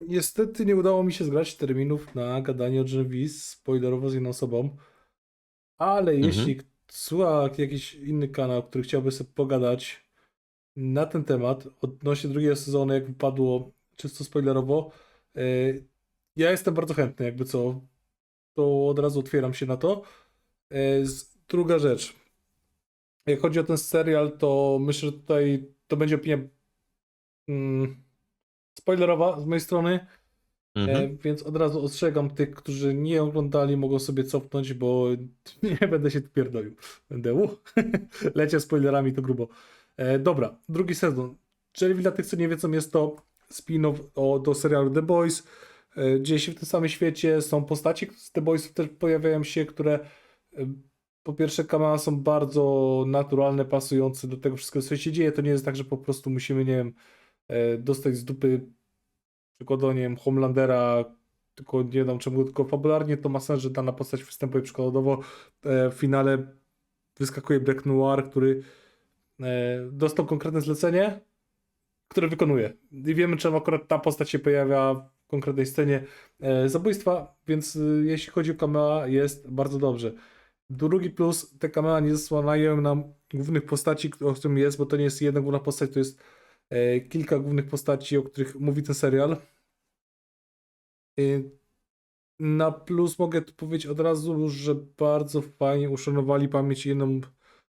Niestety nie udało mi się zgrać terminów na gadanie o Genevieve spoilerowo z inną osobą, ale Mhm. jeśli słucha jakiś inny kanał, który chciałby sobie pogadać na ten temat odnośnie drugiego sezonu, jak wypadło czysto spoilerowo, e, ja jestem bardzo chętny, jakby co, to od razu otwieram się na to. E, Druga rzecz. Jak chodzi o ten serial, to myślę, że tutaj to będzie opinia mm, spoilerowa z mojej strony. Mhm. E, więc od razu ostrzegam tych, którzy nie oglądali, mogą sobie cofnąć, bo nie będę się pierdolił. Będę u, lecie spoilerami to grubo. E, dobra, drugi sezon. Czyli dla tych, co nie wiedzą, jest to spin-off do serialu The Boys. E, dzieje się w tym samym świecie, są postaci z The Boys też pojawiają się, które e, po pierwsze kamera są bardzo naturalne, pasujące do tego wszystkiego, co się dzieje. To nie jest tak, że po prostu musimy, nie wiem, e, dostać z dupy przykładowo, nie wiem, Homelandera, tylko nie wiem czemu, tylko fabularnie to ma sens, że dana postać występuje przykładowo e, w finale wyskakuje Black Noir, który e, dostał konkretne zlecenie, które wykonuje. I wiemy, czemu akurat ta postać się pojawia w konkretnej scenie e, zabójstwa, więc e, jeśli chodzi o kamera, jest bardzo dobrze. Drugi plus, te kamera nie zasłaniają nam głównych postaci, o którym jest, bo to nie jest jedna główna postać, to jest e, kilka głównych postaci, o których mówi ten serial. Y, Na plus mogę tu powiedzieć od razu, że bardzo fajnie uszanowali pamięć jedną,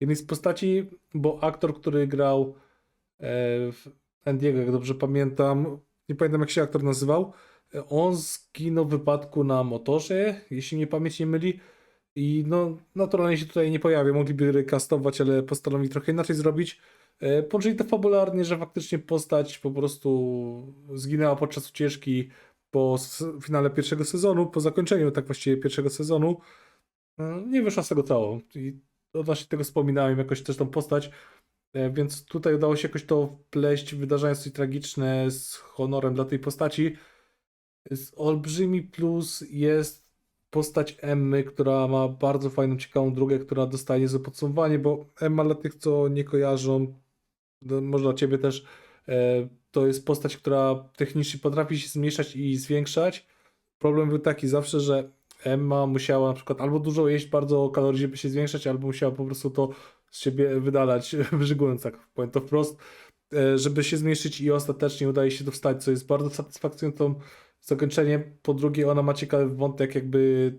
jednej z postaci, bo aktor, który grał e, w Andiego, jak dobrze pamiętam, nie pamiętam jak się aktor nazywał, e, on zginął w wypadku na motorze, jeśli mnie pamięć nie myli. I no, naturalnie się tutaj nie pojawia. Mogliby recastować, ale postanowili trochę inaczej zrobić. E, Poczęli to fabularnie, że faktycznie postać po prostu zginęła podczas ucieczki po finale pierwszego sezonu, po zakończeniu tak właściwie pierwszego sezonu. e, Nie wyszła z tego cało. I odnośnie tego wspominałem jakoś też tą postać. E, Więc tutaj udało się jakoś to wpleść, wydarzając coś tragiczne z honorem dla tej postaci. Olbrzymi plus jest postać Emmy, która ma bardzo fajną, ciekawą drogę, która dostaje niezłe podsumowanie, bo Emma dla tych, co nie kojarzą, no, może dla ciebie też, e, to jest postać, która technicznie potrafi się zmniejszać i zwiększać. Problem był taki zawsze, że Emma musiała na przykład albo dużo jeść bardzo kalorii, żeby się zwiększać, albo musiała po prostu to z siebie wydalać, wyżygując, tak powiem to wprost, e, żeby się zmniejszyć i ostatecznie udaje się to wstać, co jest bardzo satysfakcjonującą zakończenie. Po drugie, ona ma ciekawy wątek jakby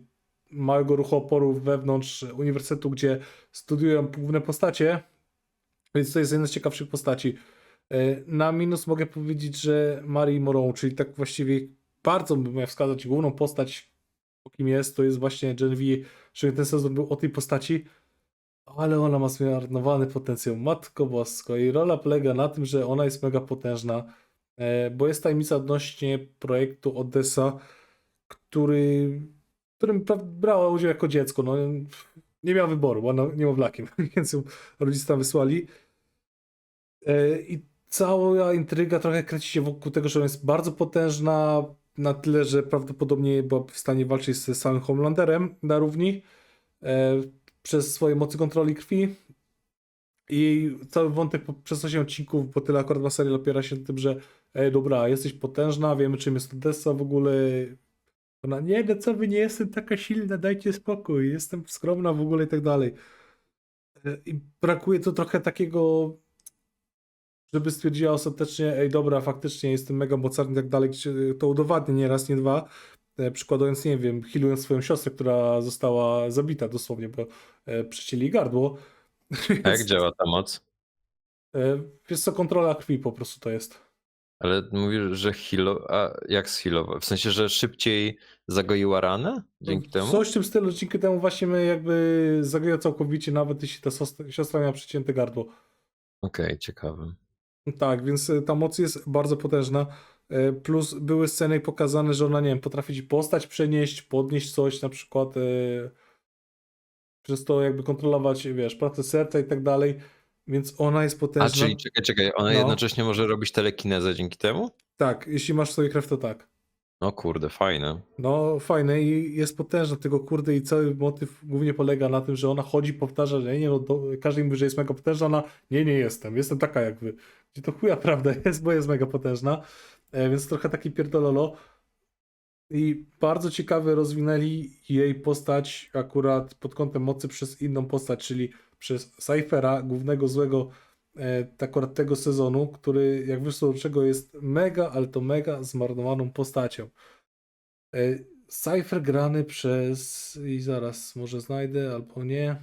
małego ruchu oporu wewnątrz uniwersytetu, gdzie studiują główne postacie, więc to jest jedna z ciekawszych postaci. E, Na minus mogę powiedzieć, że Marie Moreau, czyli tak właściwie bardzo bym miał wskazać główną postać, o kim jest, to jest właśnie Genevieve, że ten sezon był o tej postaci, ale ona ma zmarnowany potencjał. Matko Bosko. Jej rola polega na tym, że ona jest mega potężna, e, bo jest tajemnica odnośnie projektu Odessa, który, którym brała udział jako dziecko. No, nie miała wyboru, bo ona niemowlakiem, więc ją rodzice tam wysłali. E, I cała intryga trochę kręci się wokół tego, że ona jest bardzo potężna, na tyle, że prawdopodobnie byłaby w stanie walczyć z samym Homelanderem na równi e, przez swoje mocy kontroli krwi. I cały wątek przez 8 odcinków, bo tyle akurat serial opiera się na tym, że ej, dobra, jesteś potężna, wiemy czym jest Odessa w ogóle. Ona, nie, no co wy, nie jestem taka silna, dajcie spokój, jestem skromna w ogóle i tak dalej. E, I brakuje to trochę takiego, żeby stwierdziła ostatecznie, ej, dobra, faktycznie jestem mega mocarny i tak dalej, to udowadnia nie raz, nie dwa, e, przykładając, nie wiem, healując swoją siostrę, która została zabita dosłownie, bo e, przycięli jej gardło. A jak działa ta moc? Wiesz co, kontrola krwi po prostu to jest. Ale mówisz, że healo... A jak zhealować? W sensie, że szybciej zagoiła ranę? Dzięki temu? Coś w tym stylu, dzięki temu właśnie my jakby zagrają całkowicie, nawet jeśli ta siostra- miała przycięte gardło. Okej, ciekawe. Tak, więc e, ta moc jest bardzo potężna. E, Plus były sceny pokazane, że ona, nie wiem, potrafi ci postać przenieść, podnieść coś, na przykład e, przez to jakby kontrolować, wiesz, pracę serca i tak dalej. Więc ona jest A potężna. czyli czekaj, czekaj, ona No. jednocześnie może robić telekinezę dzięki temu? Tak, jeśli masz sobie krew, to tak. No kurde, fajne. No, fajne i jest potężna tego kurde i cały motyw głównie polega na tym, że ona chodzi, powtarza, że nie, no to każdy mówi, że jest mega potężna, ona nie, nie jestem, jestem taka jak wy. Gdzie to chuja prawda jest, bo jest mega potężna. E, więc trochę taki pierdololo. I bardzo ciekawie rozwinęli jej postać akurat pod kątem mocy przez inną postać, czyli przez Cyphera, głównego złego e, akurat tego sezonu, który jak wyszło do czego jest mega, ale to mega zmarnowaną postacią. E, Cypher grany przez i zaraz może znajdę albo nie.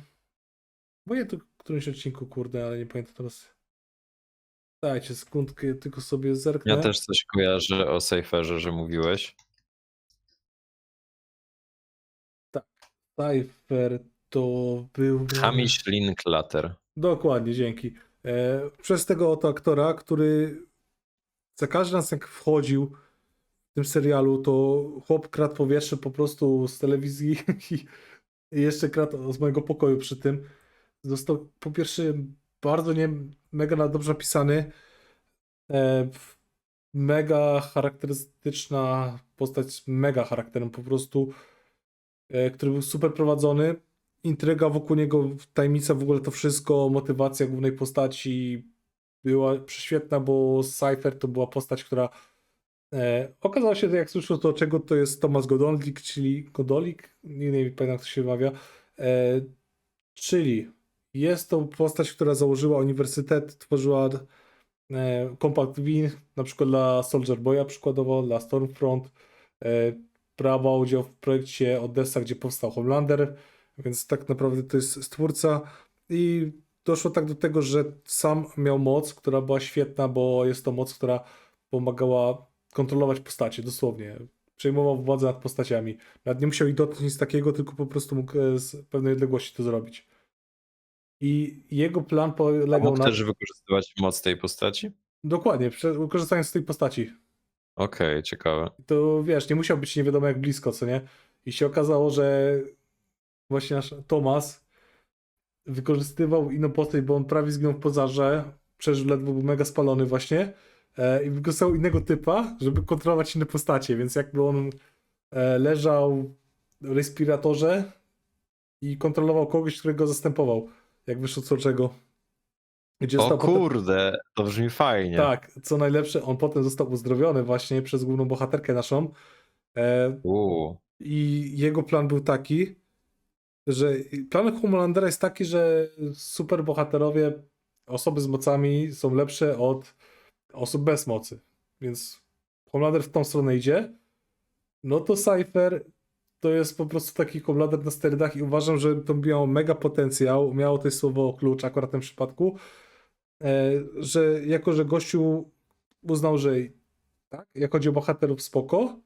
Bo ja to w którymś odcinku, kurde, ale nie pamiętam teraz. Dajcie sekundkę, tylko sobie zerknę. Ja też coś kojarzę o Cypherze, że mówiłeś. Cypher to był. Hamish Linklater. Dokładnie, dzięki. E, przez tego oto aktora, który za każdym razem jak wchodził w tym serialu, to chłop kradł powietrze po prostu z telewizji i, jeszcze kradł z mojego pokoju przy tym. Został po pierwsze bardzo nie mega dobrze napisany. E, mega charakterystyczna postać z mega charakterem po prostu, e, który był super prowadzony intryga wokół niego, tajemnica w ogóle to wszystko, motywacja głównej postaci była prześwietna, bo Cypher to była postać, która e, się, jak słyszę to, czego to jest Tomasz Godolik, czyli Godolik, nie, nie pamiętam jak to się wymawia, e, czyli jest to postać, która założyła uniwersytet, tworzyła e, Compact V, na przykład dla Soldier Boya przykładowo, dla Stormfront, e, brała udział w projekcie Odessa, gdzie powstał Homelander, więc tak naprawdę to jest stwórca i doszło tak do tego, że sam miał moc, która była świetna, bo jest to moc, która pomagała kontrolować postacie, dosłownie. Przejmował władzę nad postaciami. Nawet nie musiał ich dotknąć nic takiego, tylko po prostu mógł e, z pewnej odległości to zrobić. I jego plan polegał mógł na... też wykorzystywać moc tej postaci? Dokładnie, korzystając z tej postaci. Okej, ciekawe. to wiesz, nie musiał być nie wiadomo jak blisko, co nie? I się okazało, że właśnie nasz Tomas wykorzystywał inną postać, bo on prawie zginął w pożarze, przeżył ledwo, był mega spalony właśnie e, i wykorzystał innego typa, żeby kontrolować inne postacie, więc jakby on e, leżał w respiratorze i kontrolował kogoś, którego zastępował, jak wyszło co czego. Gdzie O został potem- kurde, to brzmi fajnie. Tak, co najlepsze, on potem został uzdrowiony właśnie przez główną bohaterkę naszą. E. I jego plan był taki, że plan Homelandera jest taki, że superbohaterowie, osoby z mocami są lepsze od osób bez mocy. Więc Homelander w tą stronę idzie. No to Cypher to jest po prostu taki Homelander na sterydach i uważam, że to miało mega potencjał. Miało to słowo klucz akurat w tym przypadku, e, że jako, że gościu uznał, że tak, jak chodzi o bohaterów spoko,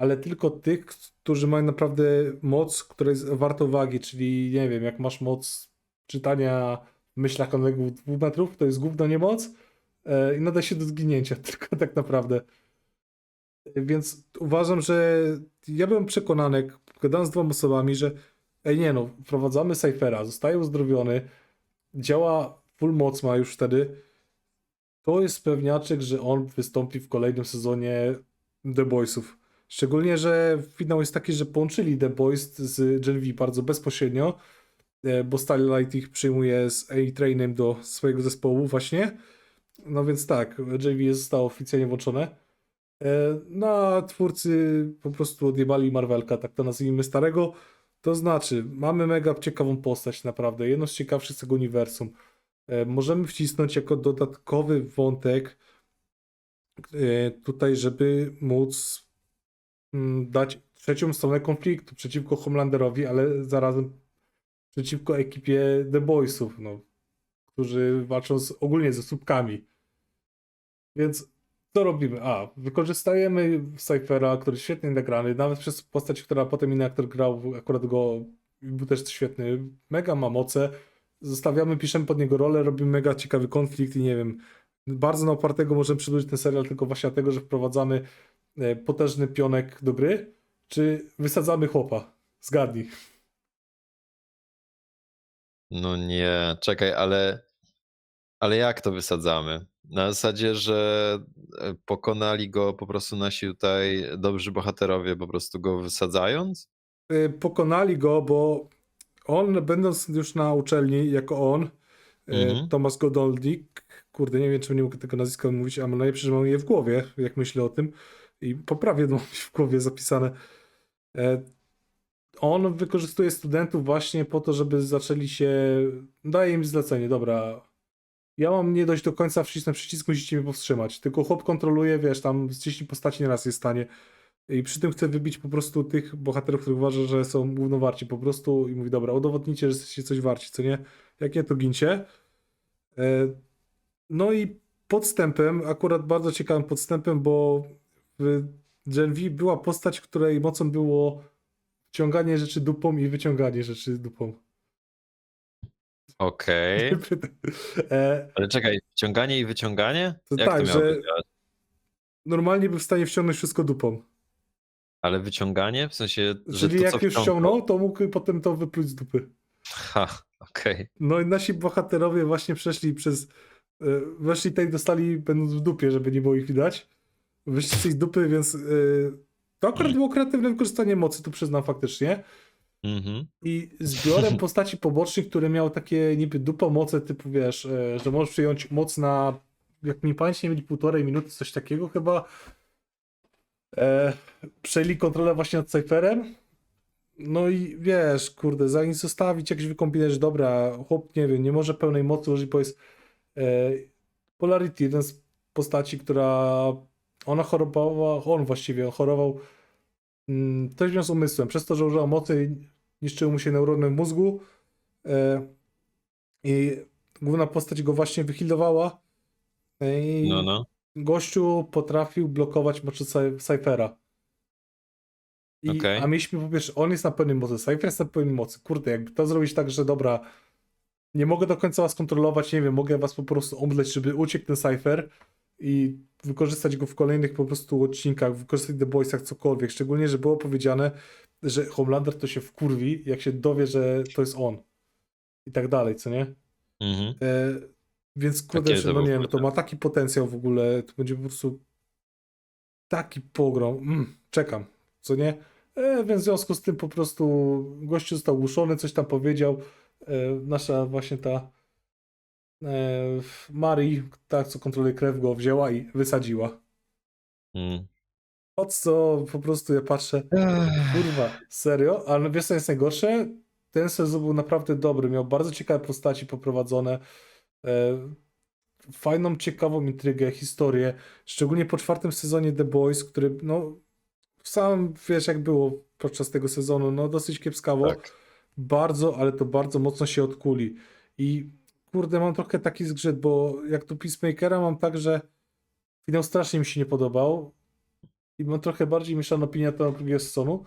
ale tylko tych, którzy mają naprawdę moc, która jest warta uwagi, czyli nie wiem, jak masz moc czytania w myślach odległych dwóch metrów, to jest gówno nie moc e, i nada się do zginięcia, tylko tak naprawdę. Więc uważam, że ja byłem przekonany, gadałem z dwoma osobami, że ej nie no, wprowadzamy Cyphera, zostaje uzdrowiony, działa full moc ma już wtedy, to jest pewniaczek, że on wystąpi w kolejnym sezonie The Boysów. Szczególnie, że finał jest taki, że połączyli The Boys z Gen bardzo bezpośrednio, e, bo Starlight ich przyjmuje z A-Trainem do swojego zespołu właśnie. No więc tak, Gen V zostało oficjalnie włączone. E, No a twórcy po prostu odjebali Marvelka, tak to nazwijmy starego. To znaczy, mamy mega ciekawą postać naprawdę, jedną z ciekawszych z tego uniwersum. E, Możemy wcisnąć jako dodatkowy wątek tutaj, żeby móc dać trzecią stronę konfliktu przeciwko Homelanderowi, ale zarazem przeciwko ekipie The Boysów, no, którzy walczą z, ogólnie ze słupkami. Więc co robimy? A, wykorzystajemy Cyphera, który jest świetnie nagrany, nawet przez postać, która potem inny aktor grał, akurat go był też świetny, mega ma moce. Zostawiamy, piszemy pod niego rolę, robimy mega ciekawy konflikt i nie wiem, bardzo na opartego możemy przedłużyć ten serial tylko właśnie dlatego, że wprowadzamy potężny pionek do gry, czy wysadzamy chłopa? Zgadnij. No nie, czekaj, ale, ale jak to wysadzamy? Na zasadzie, że e, pokonali go po prostu nasi tutaj dobrzy bohaterowie, po prostu go wysadzając? Y, pokonali go, bo on, będąc już na uczelni, jako on, e, Mhm. Thomas Godoldik. Kurde, nie wiem, czy nie mogę tego nazwiska mówić, a najlepsze, że mam je w głowie, jak myślę o tym. I poprawnie to mam w głowie zapisane. E, On wykorzystuje studentów właśnie po to, żeby zaczęli się. Daje im zlecenie, dobra. Ja mam nie dojść do końca, wcisnę przycisk, musicie mnie powstrzymać. Tylko chłop kontroluje, wiesz, tam z 10 postaci nieraz jest w stanie. I przy tym chce wybić po prostu tych bohaterów, których uważa, że są głównowarci po prostu i mówi, dobra, udowodnijcie, że jesteście coś warci, co nie? Jak nie, to gincie. E, No i podstępem, akurat bardzo ciekawym podstępem, bo w Gen V była postać, której mocą było wciąganie rzeczy dupą i wyciąganie rzeczy dupą. Okej. E, Ale czekaj, wciąganie i wyciąganie? To Jak tak, to że- działać? Normalnie był w stanie wciągnąć wszystko dupą. Ale wyciąganie? W sensie, że Czyli to, jak już wciągnął, to mógł potem to wypluć z dupy. Ha, okej. No i nasi bohaterowie właśnie przeszli przez. e, Weszli tutaj dostali, będąc w dupie, żeby nie było ich widać. Wyszli z dupy, więc. e, To akurat było kreatywne wykorzystanie mocy, tu przyznam faktycznie. Mhm. I zbiorem postaci pobocznych, które miały takie niby dupo moce, typu wiesz, e, że możesz przyjąć moc na. Jak mi pamięć nie mieli półtorej minuty, coś takiego chyba. E, przejęli kontrolę właśnie nad Cypherem. No i wiesz, kurde, zanim zostawić jakiś wykombinujesz, dobra, chłop, nie wiem, nie może pełnej mocy użyć, bo jest e, Polarity, jeden z postaci, która ona chorowała, on właściwie on chorował mm, coś z umysłem, przez to, że używał mocy niszczyły mu się neurony w mózgu e, i główna postać go właśnie wyhealowała e, i No, no. gościu potrafił blokować mocy Cy- Cyphera. I, Okej. A mieliśmy po pierwsze, on jest na pełnej mocy, Cypher jest na pełnej mocy. Kurde, jakby to zrobić tak, że dobra, nie mogę do końca was kontrolować, nie wiem, mogę was po prostu omdleć, żeby uciekł ten Cypher i wykorzystać go w kolejnych po prostu odcinkach, wykorzystać The Boysach, cokolwiek. Szczególnie, że było powiedziane, że Homelander to się wkurwi, jak się dowie, że to jest on. I tak dalej, co nie? Mhm. E, więc kurde, to no nie wiem, to ma taki potencjał w ogóle, to będzie po prostu taki pogrom. Mm, czekam, co nie? E, więc w związku z tym po prostu gościu został ogłuszony, coś tam powiedział. E, nasza właśnie ta e, Mari, ta co kontroluje krew, go wzięła i wysadziła. Mm. Od co po prostu ja patrzę, kurwa, serio? Ale wiesz co jest najgorsze? Ten sezon był naprawdę dobry, miał bardzo ciekawe postaci poprowadzone, e, fajną, ciekawą intrygę, historię, szczególnie po czwartym sezonie The Boys, który no sam wiesz jak było podczas tego sezonu, no dosyć kiepskawo, Tak. bardzo, ale to bardzo mocno się odkuli i kurde mam trochę taki zgrzyt, bo jak tu Peacemakera mam tak, że finał strasznie mi się nie podobał i mam trochę bardziej mieszaną opinię na temat drugiego sezonu,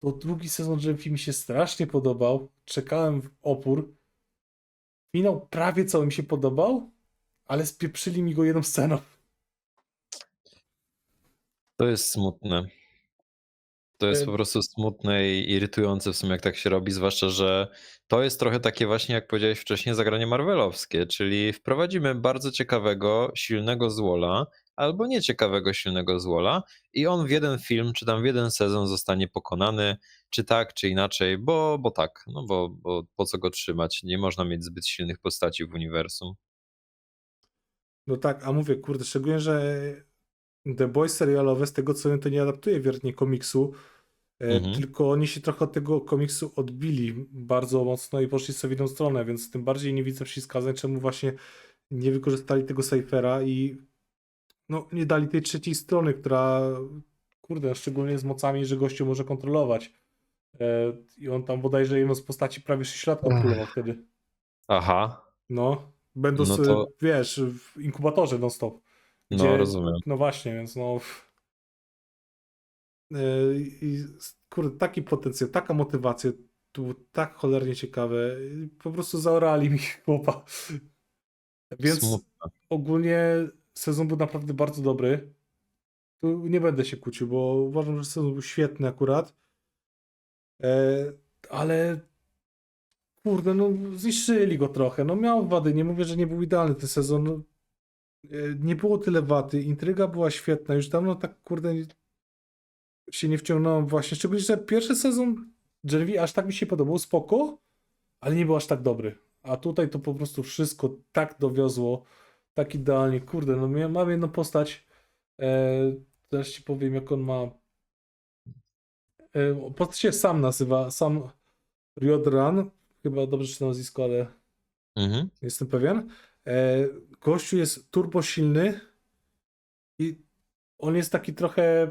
to drugi sezon Jeffy mi się strasznie podobał. Czekałem w opór. Finał prawie cały mi się podobał, ale spieprzyli mi go jedną sceną. To jest smutne. To jest E- po prostu smutne i irytujące w sumie, jak tak się robi, zwłaszcza, że to jest trochę takie właśnie, jak powiedziałeś wcześniej, zagranie marvelowskie, czyli wprowadzimy bardzo ciekawego, silnego złola, albo nieciekawego, silnego złola i on w jeden film, czy tam w jeden sezon zostanie pokonany, czy tak, czy inaczej, bo, bo tak, no bo, bo po co go trzymać? Nie można mieć zbyt silnych postaci w uniwersum. No tak, a mówię, kurde, szczególnie, że The Boys serialowe, z tego co wiem, to nie adaptuje wiernie komiksu, e, Mhm. tylko oni się trochę od tego komiksu odbili bardzo mocno i poszli sobie w inną stronę, więc tym bardziej nie widzę wskazań, czemu właśnie nie wykorzystali tego Cyphera i no, nie dali tej trzeciej strony, która, kurde, szczególnie z mocami, że gościu może kontrolować. E, I on tam bodajże jedną z postaci prawie 6 lat kontrolował wtedy. Aha, No, będąc, No to- e, wiesz, w inkubatorze non-stop. No Gdzie- rozumiem. No właśnie, więc no. Yy, I kurde, taki potencjał, taka motywacja, to było tak cholernie ciekawe. Po prostu zaorali mi chłopa. Więc Smutne. ogólnie sezon był naprawdę bardzo dobry. Tu nie będę się kłócił, bo uważam, że sezon był świetny akurat. E, ale kurde, no zniszczyli go trochę. No miał wady, nie mówię, że nie był idealny ten sezon. E, nie było tyle wady, intryga była świetna. Już dawno tak kurde się nie wciągnąłem właśnie. Szczególnie, że pierwszy sezon V aż tak mi się podobał, spoko, ale nie był aż tak dobry. A tutaj to po prostu wszystko tak dowiozło, tak idealnie. Kurde, no mia- mam jedną postać. E, teraz ci powiem, jak on ma. E, postać się sam nazywa, sam Riodran. Chyba dobrze czytam nazwisko, ale Mhm. jestem pewien. E, gościu jest turbo silny i on jest taki trochę.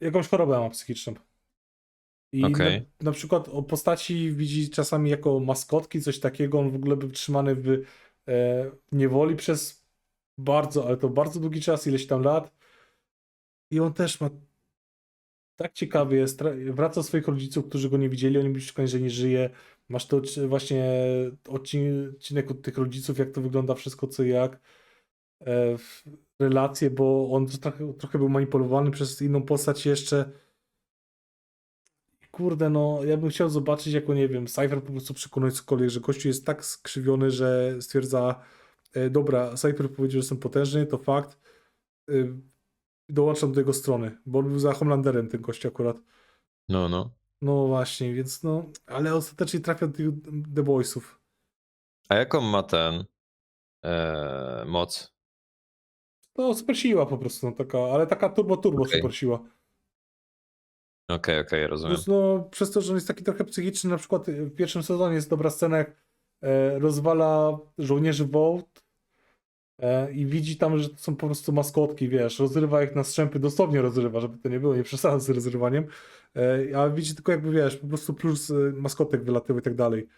Jakąś chorobę ma psychiczną. I Okej. na, na przykład o postaci widzi czasami jako maskotki, coś takiego. On w ogóle był trzymany w e, niewoli przez bardzo, ale to bardzo długi czas, ileś tam lat. I on też ma tak ciekawy jest, wraca do swoich rodziców, którzy go nie widzieli, oni przekonani, że nie żyje. Masz to właśnie odci- odcinek od tych rodziców, jak to wygląda wszystko, co jak. E, relacje, bo on trochę, trochę był manipulowany przez inną postać jeszcze. Kurde, no, ja bym chciał zobaczyć, jako nie wiem, Cypher po prostu przekonać cokolwiek, że gościu jest tak skrzywiony, że stwierdza, e, dobra, Cypher powiedział, że jestem potężny, to fakt. E, dołączam do jego strony, bo on był za Homelanderem ten gość akurat. No, no. No właśnie, więc no, ale ostatecznie trafia do The Boysów. A jaką ma ten e, moc? No, super siła po prostu, no, taka, ale taka turbo, turbo Okej. super siła. Okej, okej, rozumiem. Plus, no, przez to, że on jest taki trochę psychiczny, na przykład w pierwszym sezonie jest dobra scena, jak e, rozwala żołnierzy e, i widzi tam, że to są po prostu maskotki, wiesz, rozrywa ich na strzępy, dosłownie rozrywa, żeby to nie było, nie przesadzam z rozrywaniem, e, a widzi tylko jakby, wiesz, po prostu plus e, maskotek wylatywał i tak dalej.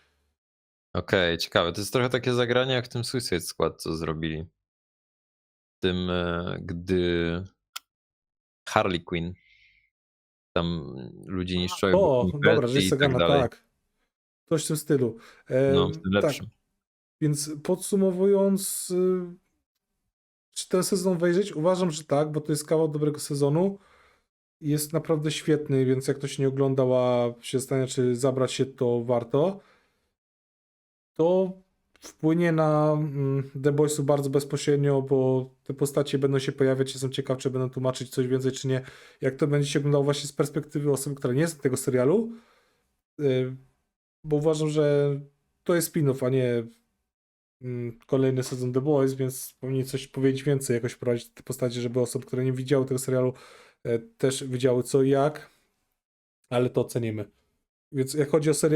Okej, ciekawe. To jest trochę takie zagranie jak w tym Suicide Squad, co zrobili. Tym, e, gdy Harley Quinn tam ludzi niszczyły. O, dobra, że jest tak dalej. tak. Coś w tym stylu. E, No, w tym tak, lepszym. Więc podsumowując, y, czy ten sezon wejrzeć? Uważam, że tak, bo to jest kawał dobrego sezonu. Jest naprawdę świetny, więc jak ktoś nie oglądał, a się zastanawia, czy zabrać się, to warto. To wpłynie na mm, The Boysów bardzo bezpośrednio, bo te postacie będą się pojawiać. Jestem ciekaw, czy będą tłumaczyć coś więcej, czy nie. Jak to będzie się oglądało właśnie z perspektywy osoby, która nie jest tego serialu. Y, Bo uważam, że to jest spin-off, a nie kolejny sezon The Boys, więc powinni coś powiedzieć więcej, jakoś prowadzić te postacie, żeby osoby, które nie widziały tego serialu, e, też wiedziały co i jak, ale to ocenimy. Więc jak chodzi o serial,